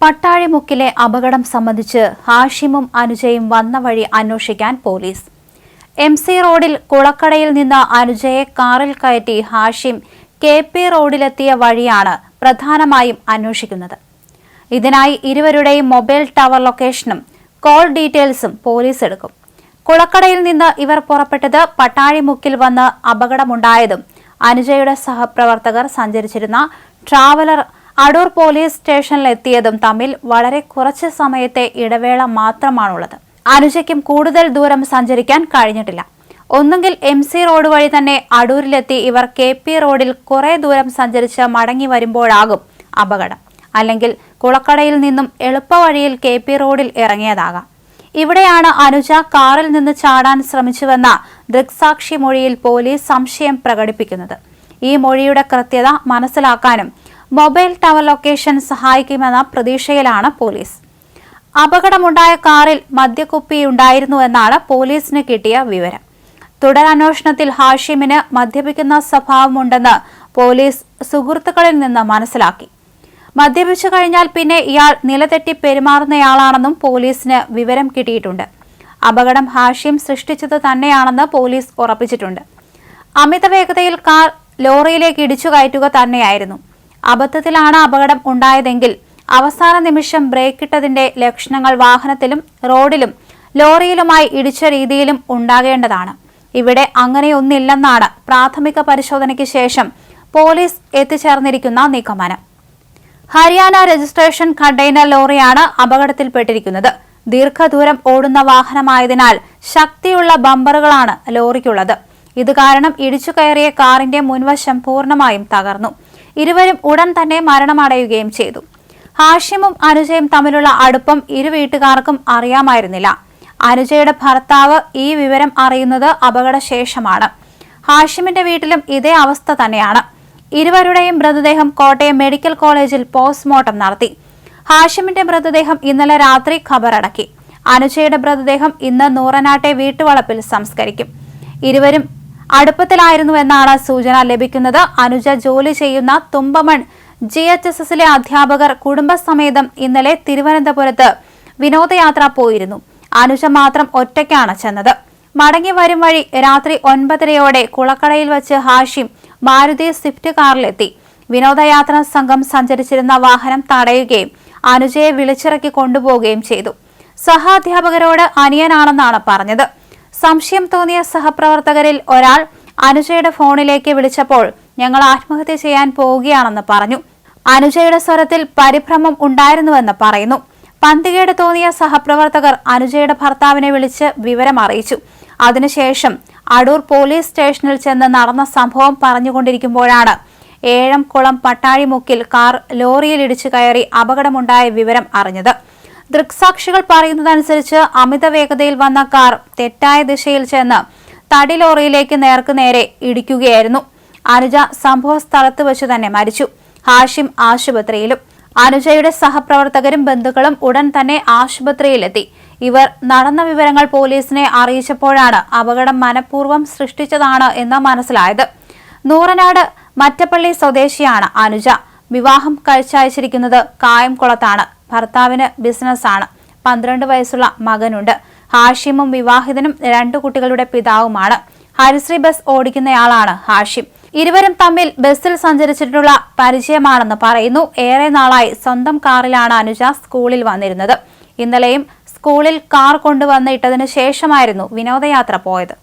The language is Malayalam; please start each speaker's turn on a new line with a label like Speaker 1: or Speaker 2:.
Speaker 1: പട്ടാഴിമുക്കിലെ അപകടം സംബന്ധിച്ച് ഹാഷിമും അനുജയും വന്ന വഴി അന്വേഷിക്കാൻ പോലീസ്. എം സി റോഡിൽ കുളക്കടയിൽ നിന്ന് അനുജയെ കാറിൽ കയറ്റി ഹാഷിം കെ പി റോഡിലെത്തിയ വഴിയാണ് പ്രധാനമായും അന്വേഷിക്കുന്നത്. ഇതിനായി ഇരുവരുടെയും മൊബൈൽ ടവർ ലൊക്കേഷനും കോൾ ഡീറ്റെയിൽസും പോലീസ് എടുക്കും. കുളക്കടയിൽ നിന്ന് ഇവർ പുറപ്പെട്ടത് പട്ടാഴിമുക്കിൽ വന്ന് അപകടമുണ്ടായതും അനുജയുടെ സഹപ്രവർത്തകർ സഞ്ചരിച്ചിരുന്ന ട്രാവലർ അടൂർ പോലീസ് സ്റ്റേഷനിലെത്തിയതും തമ്മിൽ വളരെ കുറച്ച് സമയത്തെ ഇടവേള മാത്രമാണുള്ളത്. അനുജയ്ക്കും കൂടുതൽ ദൂരം സഞ്ചരിക്കാൻ കഴിഞ്ഞിട്ടില്ല. ഒന്നുകിൽ എം സി റോഡ് വഴി തന്നെ അടൂരിലെത്തി ഇവർ കെ പി റോഡിൽ കുറെ ദൂരം സഞ്ചരിച്ച് മടങ്ങി വരുമ്പോഴാകും അപകടം. അല്ലെങ്കിൽ കുളക്കടയിൽ നിന്നും എളുപ്പവഴിയിൽ കെ പി റോഡിൽ ഇറങ്ങിയതാകാം. ഇവിടെയാണ് അനുജ കാറിൽ നിന്ന് ചാടാൻ ശ്രമിച്ചുവെന്ന ദൃക്സാക്ഷി മൊഴിയിൽ പോലീസ് സംശയം പ്രകടിപ്പിക്കുന്നത്. ഈ മൊഴിയുടെ കൃത്യത മനസ്സിലാക്കാനും മൊബൈൽ ടവർ ലൊക്കേഷൻ സഹായിക്കുമെന്ന പ്രതീക്ഷയിലാണ് പോലീസ്. അപകടമുണ്ടായ കാറിൽ മദ്യക്കുപ്പി മദ്യക്കുപ്പിയുണ്ടായിരുന്നുവെന്നാണ് പോലീസിന് കിട്ടിയ വിവരം. തുടരന്വേഷണത്തിൽ ഹാഷിമിന് മദ്യപിക്കുന്ന സ്വഭാവമുണ്ടെന്ന് പോലീസ് സുഹൃത്തുക്കളിൽ നിന്ന് മനസ്സിലാക്കി. മദ്യപിച്ചു കഴിഞ്ഞാൽ പിന്നെ ഇയാൾ നിലതെറ്റി പെരുമാറുന്നയാളാണെന്നും പോലീസിന് വിവരം കിട്ടിയിട്ടുണ്ട്. അപകടം ഹാഷിം സൃഷ്ടിച്ചത് തന്നെയാണെന്ന് പോലീസ് ഉറപ്പിച്ചിട്ടുണ്ട്. അമിത വേഗതയിൽ കാർ ലോറിയിലേക്ക് ഇടിച്ചു കയറ്റുക തന്നെയായിരുന്നു. അബദ്ധത്തിലാണ് അപകടം ഉണ്ടായതെങ്കിൽ അവസാന നിമിഷം ബ്രേക്കിട്ടതിന്റെ ലക്ഷണങ്ങൾ വാഹനത്തിലും റോഡിലും ലോറിയിലുമായി ഇടിച്ച രീതിയിലും ഉണ്ടാകേണ്ടതാണ്. ഇവിടെ അങ്ങനെയൊന്നില്ലെന്നാണ് പ്രാഥമിക പരിശോധനയ്ക്ക് ശേഷം പോലീസ് എത്തിച്ചേർന്നിരിക്കുന്ന നിഗമനം. ഹരിയാന രജിസ്ട്രേഷൻ കണ്ടെയ്നർ ലോറിയാണ് അപകടത്തിൽപ്പെട്ടിരിക്കുന്നത്. ദീർഘദൂരം ഓടുന്ന വാഹനമായതിനാൽ ശക്തിയുള്ള ബമ്പറുകളാണ് ലോറിക്കുള്ളത്. ഇത് കാരണം ഇടിച്ചു കയറിയ കാറിന്റെ മുൻവശം പൂർണമായും തകർന്നു. ഇരുവരും ഉടൻ തന്നെ മരണമടയുകയും ചെയ്തു. ഹാഷിമും അനുജയും തമ്മിലുള്ള അടുപ്പം ഇരു വീട്ടുകാർക്കും അറിയാമായിരുന്നില്ല. അനുജയുടെ ഭർത്താവ് ഈ വിവരം അറിയുന്നത് അപകടശേഷമാണ്. ഹാഷിമിന്റെ വീട്ടിലും ഇതേ അവസ്ഥ തന്നെയാണ്. ഇരുവരുടെയും മൃതദേഹം കോട്ടയം മെഡിക്കൽ കോളേജിൽ പോസ്റ്റ്മോർട്ടം നടത്തി. ഹാഷിമിന്റെ മൃതദേഹം ഇന്നലെ രാത്രി ഖബറടക്കി. അനുജയുടെ മൃതദേഹം ഇന്ന് നൂറനാട്ടെ വീട്ടുവളപ്പിൽ സംസ്കരിക്കും. ഇരുവരും അടുപ്പത്തിലായിരുന്നുവെന്നാണ് സൂചന ലഭിക്കുന്നത്. അനുജ ജോലി ചെയ്യുന്ന തുമ്പമൺ ജി എച്ച് എസ് എസിലെ അധ്യാപകർ കുടുംബസമേതം ഇന്നലെ തിരുവനന്തപുരത്ത് വിനോദയാത്ര പോയിരുന്നു. അനുജ മാത്രം ഒറ്റയ്ക്കാണ് ചെന്നത്. മടങ്ങി വരും വഴി രാത്രി ഒൻപതരയോടെ കുളക്കടയിൽ വെച്ച് ഹാഷിം മാരുതി സ്വിഫ്റ്റ് കാറിലെത്തി. വിനോദയാത്ര സംഘം സഞ്ചരിച്ചിരുന്ന വാഹനം തടയുകയും അനുജയെ വിളിച്ചിറക്കി കൊണ്ടുപോവുകയും ചെയ്തു. സഹാധ്യാപകരോട് അനിയനാണെന്നാണ് പറഞ്ഞത്. സംശയം തോന്നിയ സഹപ്രവർത്തകരിൽ ഒരാൾ അനുജയുടെ ഫോണിലേക്ക് വിളിച്ചപ്പോൾ ഞങ്ങൾ ആത്മഹത്യ ചെയ്യാൻ പോവുകയാണെന്ന് പറഞ്ഞു. അനുജയുടെ സ്വരത്തിൽ പരിഭ്രമം ഉണ്ടായിരുന്നുവെന്ന് പറയുന്നു. പന്തികേട് തോന്നിയ സഹപ്രവർത്തകർ അനുജയുടെ ഭർത്താവിനെ വിളിച്ച് വിവരം അറിയിച്ചു. അതിനുശേഷം അടൂർ പോലീസ് സ്റ്റേഷനിൽ ചെന്ന് നടന്ന സംഭവം പറഞ്ഞുകൊണ്ടിരിക്കുമ്പോഴാണ് ഏഴംകുളം പട്ടാഴിമുക്കിൽ കാർ ലോറിയിൽ ഇടിച്ചു കയറി അപകടമുണ്ടായ വിവരം അറിഞ്ഞത്. ദൃക്സാക്ഷികൾ പറയുന്നതനുസരിച്ച് അമിത വേഗതയിൽ വന്ന കാർ തെറ്റായ ദിശയിൽ ചെന്ന് തടി ലോറിയിലേക്ക് നേർക്കുനേരെ ഇടിക്കുകയായിരുന്നു. അനുജ സംഭവ സ്ഥലത്ത് വെച്ച് തന്നെ മരിച്ചു. ഹാഷിം ആശുപത്രിയിലും. അനുജയുടെ സഹപ്രവർത്തകരും ബന്ധുക്കളും ഉടൻ തന്നെ ആശുപത്രിയിലെത്തി. ഇവർ നടന്ന വിവരങ്ങൾ പോലീസിനെ അറിയിച്ചപ്പോഴാണ് അപകടം മനഃപൂർവം സൃഷ്ടിച്ചതാണ് എന്ന് മനസ്സിലായത്. നൂറനാട് മറ്റപ്പള്ളി സ്വദേശിയാണ് അനുജ. വിവാഹം കഴിച്ചയച്ചിരിക്കുന്നത് കായംകുളത്താണ്. ഭർത്താവിന് ബിസിനസ്സാണ്. പന്ത്രണ്ട് വയസ്സുള്ള മകനുണ്ട്. ഹാഷിമും വിവാഹിതനും രണ്ടു കുട്ടികളുടെ പിതാവുമാണ്. ഹരിശ്രീ ബസ് ഓടിക്കുന്നയാളാണ് ഹാഷിം. ഇരുവരും തമ്മിൽ ബസ്സിൽ സഞ്ചരിച്ചിട്ടുള്ള പരിചയമാണെന്ന് പറയുന്നു. ഏറെ നാളായി സ്വന്തം കാറിലാണ് അനുജ സ്കൂളിൽ വന്നിരുന്നത്. ഇന്നലെയും സ്കൂളിൽ കാർ കൊണ്ടുവന്നിട്ടതിനു ശേഷമായിരുന്നു വിനോദയാത്ര പോയത്.